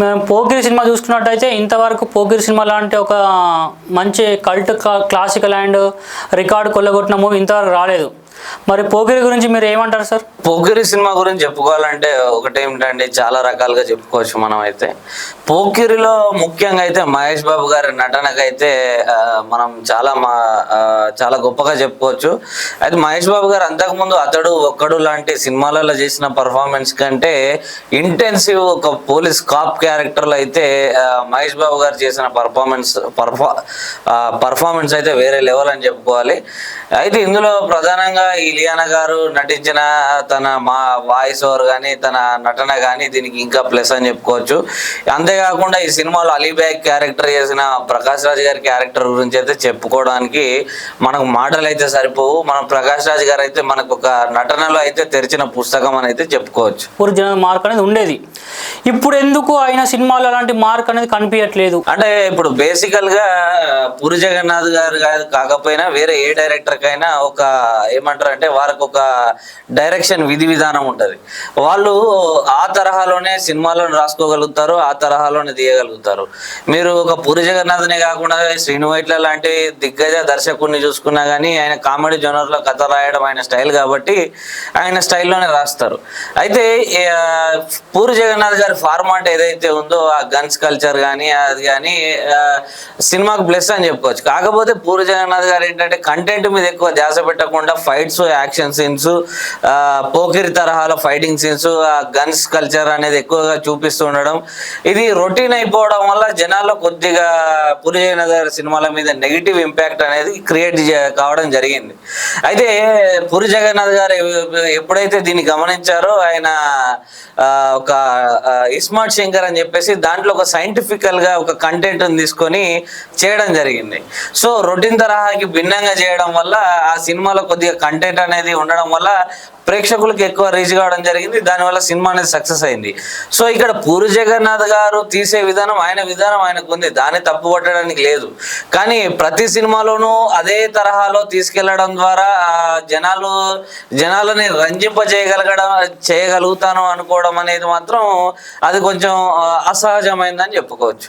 మేము పోకిరి సినిమా చూసుకున్నట్టయితే ఇంతవరకు పోకిరి సినిమా లాంటి ఒక మంచి కల్ట్ క్లాసికల్ అండ్ రికార్డు కొల్లగొట్టిన మూవీ ఇంతవరకు రాలేదు. మరి పోకిరి గురించి మీరు ఏమంటారు సార్? పోకిరి సినిమా గురించి చెప్పుకోవాలంటే ఒకటేమిటండి చాలా రకాలుగా చెప్పుకోవచ్చు మనం అయితే పోకిరిలో ముఖ్యంగా అయితే మహేష్ బాబు గారి నటనకైతే మనం చాలా మా చాలా గొప్పగా చెప్పుకోవచ్చు. అయితే మహేష్ బాబు గారు అంతకుముందు అతడు ఒక్కడు లాంటి సినిమాలలో చేసిన పర్ఫార్మెన్స్ కంటే ఇంటెన్సివ్ ఒక పోలీస్ కాప్ క్యారెక్టర్లో అయితే మహేష్ బాబు గారు చేసిన పర్ఫార్మెన్స్ పర్ఫా పర్ఫార్మెన్స్ అయితే వేరే లెవెల్ అని చెప్పుకోవాలి. అయితే ఇందులో ప్రధానంగా ఇలియానా గారు నటించిన తన మా వాయిస్ ఓవర్ కానీ తన నటన కానీ దీనికి ఇంకా ప్లస్ అని చెప్పుకోవచ్చు. అంతేకాకుండా ఈ సినిమాలో అలీబ్యాగ్ క్యారెక్టర్ చేసిన ప్రకాష్ రాజ్ గారి క్యారెక్టర్ గురించి అయితే చెప్పుకోవడానికి మనకు మాటలు అయితే సరిపోవు. మనం ప్రకాష్ రాజ్ గారు అయితే మనకు ఒక నటనలో అయితే తెరిచిన పుస్తకం అని అయితే చెప్పుకోవచ్చు. ఒరిజినల్ మార్క్ అనేది ఉండేది. ఇప్పుడు ఎందుకు ఆయన సినిమాలో అలాంటి మార్క్ అనేది కనిపించట్లేదు? అంటే ఇప్పుడు బేసికల్గా పూరి జగన్నాథ్ గారు కాకపోయినా వేరే ఏ డైరెక్టర్ కైనా ఒక ఏమంటారు అంటే వారికి ఒక డైరెక్షన్ విధి విధానం ఉంటది. వాళ్ళు ఆ తరహాలోనే సినిమాలను రాసుకోగలుగుతారు ఆ తరహాలోనే తీయగలుగుతారు. మీరు ఒక పూరి జగన్నాథ్నే కాకుండా శ్రీను వైట్ల లాంటి దిగ్గజ దర్శకుడిని చూసుకున్నా కానీ ఆయన కామెడీ జోనర్లో కథ రాయడం ఆయన స్టైల్ కాబట్టి ఆయన స్టైల్లోనే రాస్తారు. అయితే పూరి జగన్నాథ్ గారి ఫార్మాట్ ఏదైతే ఉందో ఆ గన్స్ కల్చర్ కానీ అది కానీ సినిమాకు ప్లస్ అని చెప్పుకోవచ్చు. కాకపోతే పూరి జగన్నాథ్ గారు ఏంటంటే కంటెంట్ మీద ఎక్కువ ధ్యాస పెట్టకుండా ఫైట్స్ యాక్షన్ సీన్స్ పోకిరి తరహాలో ఫైటింగ్ సీన్స్ గన్స్ కల్చర్ అనేది ఎక్కువగా చూపిస్తూ ఉండడం. ఇది రొటీన్ అయిపోవడం వల్ల జనాల్లో కొద్దిగా పూరి జగన్నాథ్ గారి సినిమాల మీద నెగిటివ్ ఇంపాక్ట్ అనేది క్రియేట్ కావడం జరిగింది. అయితే పూరి జగన్నాథ్ గారు ఎప్పుడైతే దీన్ని గమనించారో ఆయన ఒక ఇస్మార్ట్ శంకర్ అని చెప్పేసి దాంట్లో ఒక సైంటిఫికల్గా ఒక కంటెంట్ తీసుకొని చేయడం జరిగింది. సో రొటీన్ తరహాకి భిన్నంగా చేయడం వల్ల ఆ సినిమాలో కొద్దిగా కంటెంట్ అనేది ఉండడం వల్ల ప్రేక్షకులకు ఎక్కువ రీచ్ కావడం జరిగింది. దానివల్ల సినిమా అనేది సక్సెస్ అయింది. సో ఇక్కడ పూరి జగన్నాథ్ గారు తీసే విధానం ఆయన విధానం ఆయనకు ఉంది. దాన్ని తప్పు పట్టడానికి లేదు. కానీ ప్రతి సినిమాలోనూ అదే తరహాలో తీసుకెళ్ళడం ద్వారా జనాలు జనాలని రంజింప చేయగలగడం చేయగలుగుతాను అనుకోవడం అనేది మాత్రం అది కొంచెం అసహజమైందని చెప్పుకోవచ్చు.